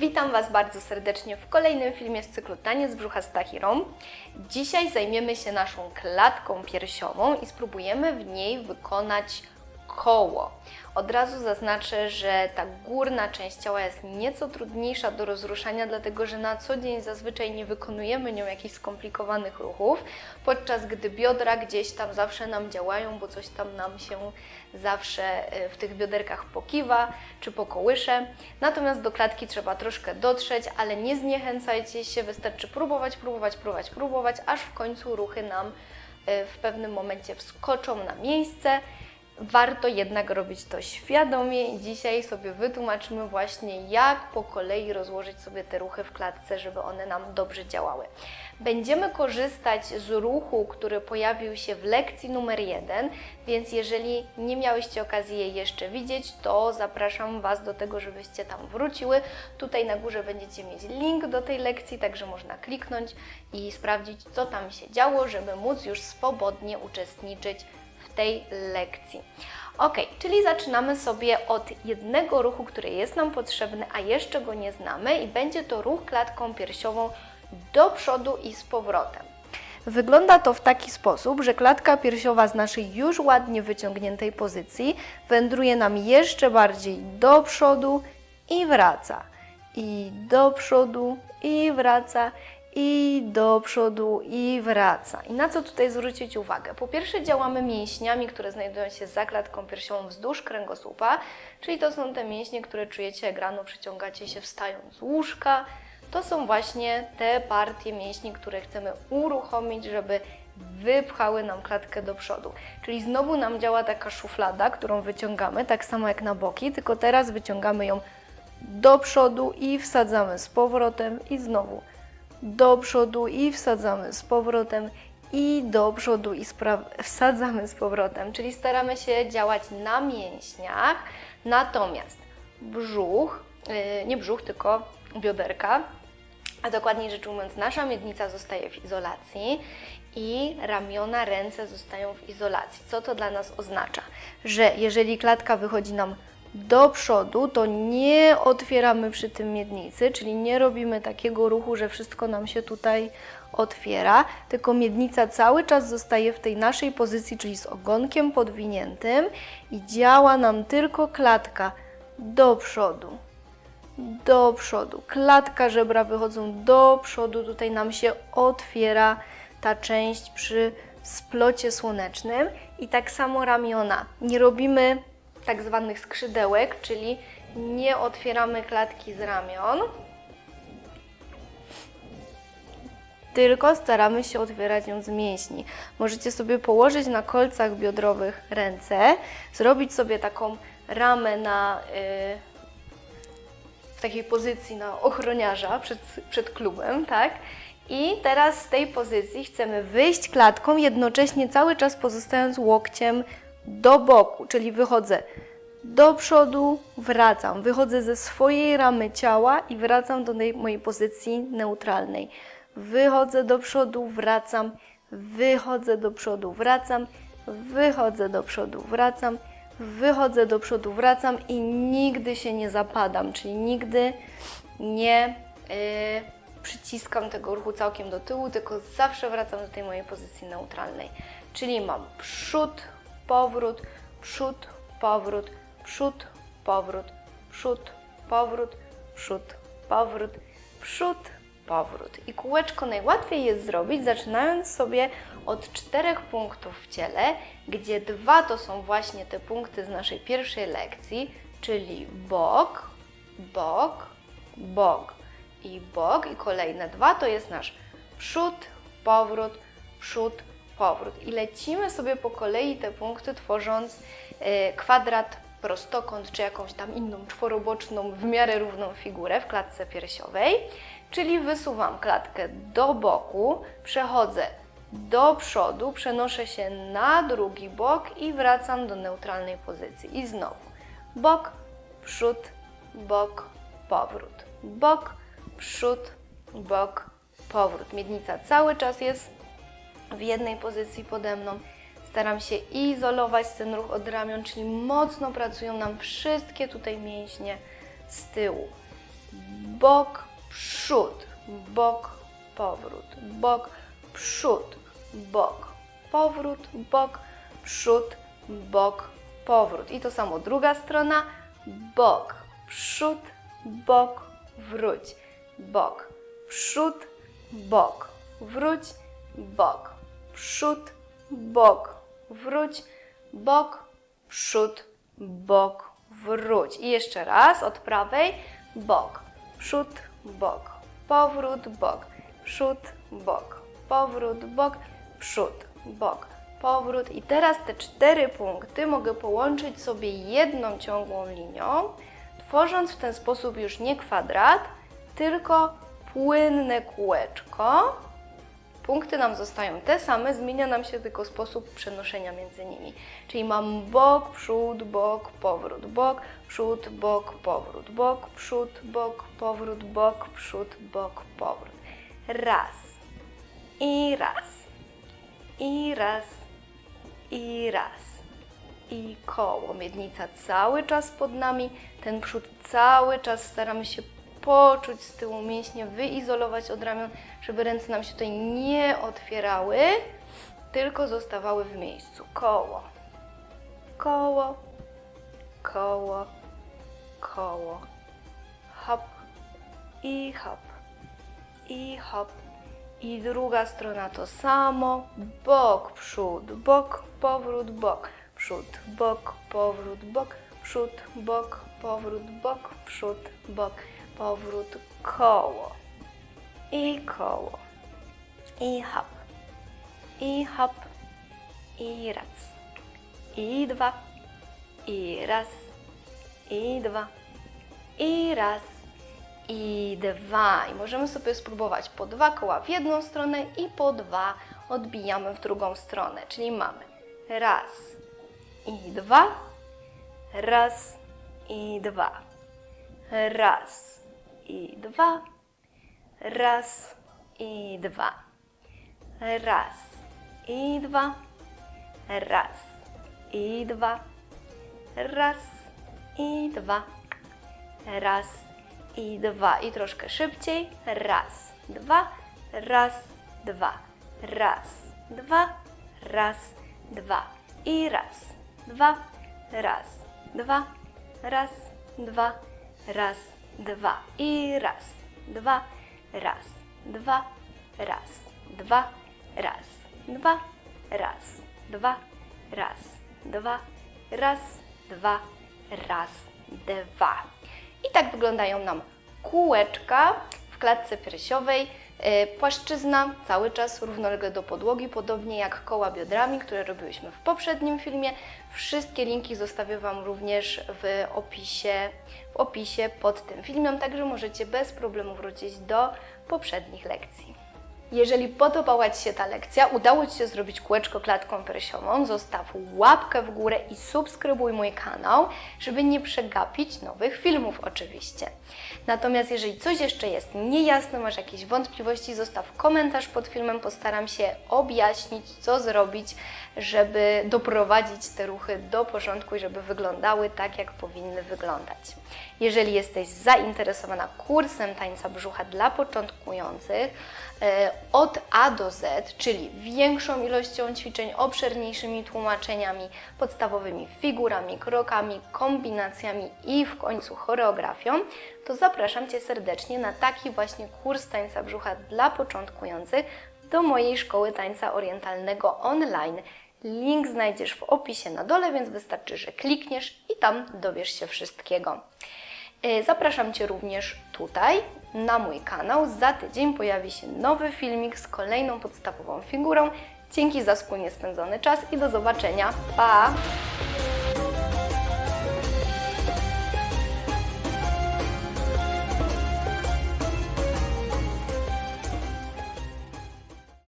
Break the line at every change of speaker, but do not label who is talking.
Witam Was bardzo serdecznie w kolejnym filmie z cyklu Taniec brzucha z Tahirą. Dzisiaj zajmiemy się naszą klatką piersiową i spróbujemy w niej wykonać koło. Od razu zaznaczę, że ta górna część ciała jest nieco trudniejsza do rozruszania, dlatego że na co dzień zazwyczaj nie wykonujemy nią jakichś skomplikowanych ruchów, podczas gdy biodra gdzieś tam zawsze nam działają, bo coś tam nam się zawsze e, w tych bioderkach pokiwa czy pokołysze. Natomiast do klatki trzeba troszkę dotrzeć, ale nie zniechęcajcie się, wystarczy próbować, próbować, próbować, próbować, aż w końcu ruchy nam e, w pewnym momencie wskoczą na miejsce. Warto jednak robić to świadomie i dzisiaj sobie wytłumaczymy właśnie, jak po kolei rozłożyć sobie te ruchy w klatce, żeby one nam dobrze działały. Będziemy korzystać z ruchu, który pojawił się w lekcji numer jeden, więc jeżeli nie miałyście okazji jej jeszcze widzieć, to zapraszam Was do tego, żebyście tam wróciły. Tutaj na górze będziecie mieć link do tej lekcji, także można kliknąć i sprawdzić, co tam się działo, żeby móc już swobodnie uczestniczyć tej lekcji. Ok, czyli zaczynamy sobie od jednego ruchu, który jest nam potrzebny, a jeszcze go nie znamy, i będzie to ruch klatką piersiową do przodu i z powrotem. Wygląda to w taki sposób, że klatka piersiowa z naszej już ładnie wyciągniętej pozycji wędruje nam jeszcze bardziej do przodu i wraca. I do przodu i wraca i do przodu i wraca. I na co tutaj zwrócić uwagę? Po pierwsze działamy mięśniami, które znajdują się za klatką piersiową wzdłuż kręgosłupa, czyli to są te mięśnie, które czujecie jak rano przyciągacie się wstając z łóżka. To są właśnie te partie mięśni, które chcemy uruchomić, żeby wypchały nam klatkę do przodu. Czyli znowu nam działa taka szuflada, którą wyciągamy, tak samo jak na boki, tylko teraz wyciągamy ją do przodu i wsadzamy z powrotem i znowu do przodu i wsadzamy z powrotem i do przodu i wsadzamy z powrotem, czyli staramy się działać na mięśniach, natomiast brzuch, yy, nie brzuch, tylko bioderka, a dokładniej rzecz ujmując, nasza miednica zostaje w izolacji i ramiona, ręce zostają w izolacji. Co to dla nas oznacza? Że jeżeli klatka wychodzi nam do przodu, to nie otwieramy przy tym miednicy, czyli nie robimy takiego ruchu, że wszystko nam się tutaj otwiera, tylko miednica cały czas zostaje w tej naszej pozycji, czyli z ogonkiem podwiniętym i działa nam tylko klatka do przodu do przodu. Klatka żebra wychodzą do przodu. Tutaj nam się otwiera ta część przy splocie słonecznym i tak samo ramiona. Nie robimy tak zwanych skrzydełek, czyli nie otwieramy klatki z ramion, tylko staramy się otwierać ją z mięśni. Możecie sobie położyć na kolcach biodrowych ręce, zrobić sobie taką ramę na y, w takiej pozycji na ochroniarza przed, przed klubem, tak? I teraz z tej pozycji chcemy wyjść klatką, jednocześnie cały czas pozostając łokciem do boku, czyli wychodzę do przodu, wracam, wychodzę ze swojej ramy ciała i wracam do mojej pozycji neutralnej. Wychodzę do przodu, wracam, wychodzę do przodu, wracam, wychodzę do przodu, wracam, wychodzę do przodu, wracam i nigdy się nie zapadam, czyli nigdy nie yy, przyciskam tego ruchu całkiem do tyłu, tylko zawsze wracam do tej mojej pozycji neutralnej. Czyli mam przód, powrót, przód, powrót, przód, powrót, przód, powrót, przód, powrót, przód, powrót. I kółeczko najłatwiej jest zrobić, zaczynając sobie od czterech punktów w ciele, gdzie dwa to są właśnie te punkty z naszej pierwszej lekcji, czyli bok, bok, bok i bok. I kolejne dwa to jest nasz przód, powrót, przód, powrót. I lecimy sobie po kolei te punkty, tworząc y, kwadrat, prostokąt czy jakąś tam inną czworoboczną, w miarę równą figurę w klatce piersiowej. Czyli wysuwam klatkę do boku, przechodzę do przodu, przenoszę się na drugi bok i wracam do neutralnej pozycji. I znowu bok, przód, bok, powrót. Bok, przód, bok, powrót. Miednica cały czas jest w jednej pozycji pode mną. Staram się izolować ten ruch od ramion, czyli mocno pracują nam wszystkie tutaj mięśnie z tyłu. Bok, przód, bok, powrót, bok, przód, bok, powrót, bok, przód, bok, powrót. I to samo druga strona, bok, przód, bok, wróć, bok, przód, bok, wróć, bok, przód, bok, wróć, bok, przód, bok, wróć. I jeszcze raz od prawej, bok, przód, bok, powrót, bok, przód, bok, powrót, bok, przód, bok, powrót. I teraz te cztery punkty mogę połączyć sobie jedną ciągłą linią, tworząc w ten sposób już nie kwadrat, tylko płynne kółeczko. Punkty nam zostają te same, zmienia nam się tylko sposób przenoszenia między nimi. Czyli mam bok, przód, bok, powrót, bok, przód, bok, powrót, bok, przód, bok, powrót, bok, przód, bok, powrót. Raz i raz i raz i raz i koło. Miednica cały czas pod nami, ten przód cały czas staramy się poczuć z tyłu mięśnie, wyizolować od ramion, żeby ręce nam się tutaj nie otwierały, tylko zostawały w miejscu. Koło, koło, koło, koło, hop. I hop, i hop. I druga strona to samo, bok, przód, bok, powrót, bok, przód, bok, powrót, bok, przód, bok, powrót, bok, przód, bok, powrót, koło. I koło. I hop, i hop, i raz, i dwa, i raz, i dwa, i raz, i dwa. I możemy sobie spróbować po dwa koła w jedną stronę i po dwa odbijamy w drugą stronę. Czyli mamy raz i dwa, raz i dwa, raz i dwa, raz i dwa, raz i dwa, raz i dwa, raz i dwa, raz i dwa. I troszkę szybciej. Raz, dwa, raz, dwa, raz, dwa, raz, dwa. I raz, dwa, raz, dwa, raz, dwa, raz, dwa. I raz, dwa, raz, dwa, raz, dwa, raz, dwa, raz, dwa, raz, dwa, raz, dwa, raz, dwa. I tak wyglądają nam kółeczka w klatce piersiowej. E, Płaszczyzna cały czas równolegle do podłogi, podobnie jak koła biodrami, które robiłyśmy w poprzednim filmie. Wszystkie linki zostawię Wam również w opisie, w opisie pod tym filmem, także możecie bez problemu wrócić do poprzednich lekcji. Jeżeli podobała Ci się ta lekcja, udało Ci się zrobić kółeczko klatką piersiową, zostaw łapkę w górę i subskrybuj mój kanał, żeby nie przegapić nowych filmów oczywiście. Natomiast jeżeli coś jeszcze jest niejasne, masz jakieś wątpliwości, zostaw komentarz pod filmem, postaram się objaśnić, co zrobić, żeby doprowadzić te ruchy do porządku i żeby wyglądały tak, jak powinny wyglądać. Jeżeli jesteś zainteresowana kursem tańca brzucha dla początkujących, e, od A do Z, czyli większą ilością ćwiczeń, obszerniejszymi tłumaczeniami, podstawowymi figurami, krokami, kombinacjami i w końcu choreografią, to zapraszam Cię serdecznie na taki właśnie kurs tańca brzucha dla początkujących do mojej szkoły tańca orientalnego online. Link znajdziesz w opisie na dole, więc wystarczy, że klikniesz i tam dowiesz się wszystkiego. E, Zapraszam Cię również tutaj na mój kanał. Za tydzień pojawi się nowy filmik z kolejną podstawową figurą. Dzięki za wspólnie spędzony czas i do zobaczenia. Pa!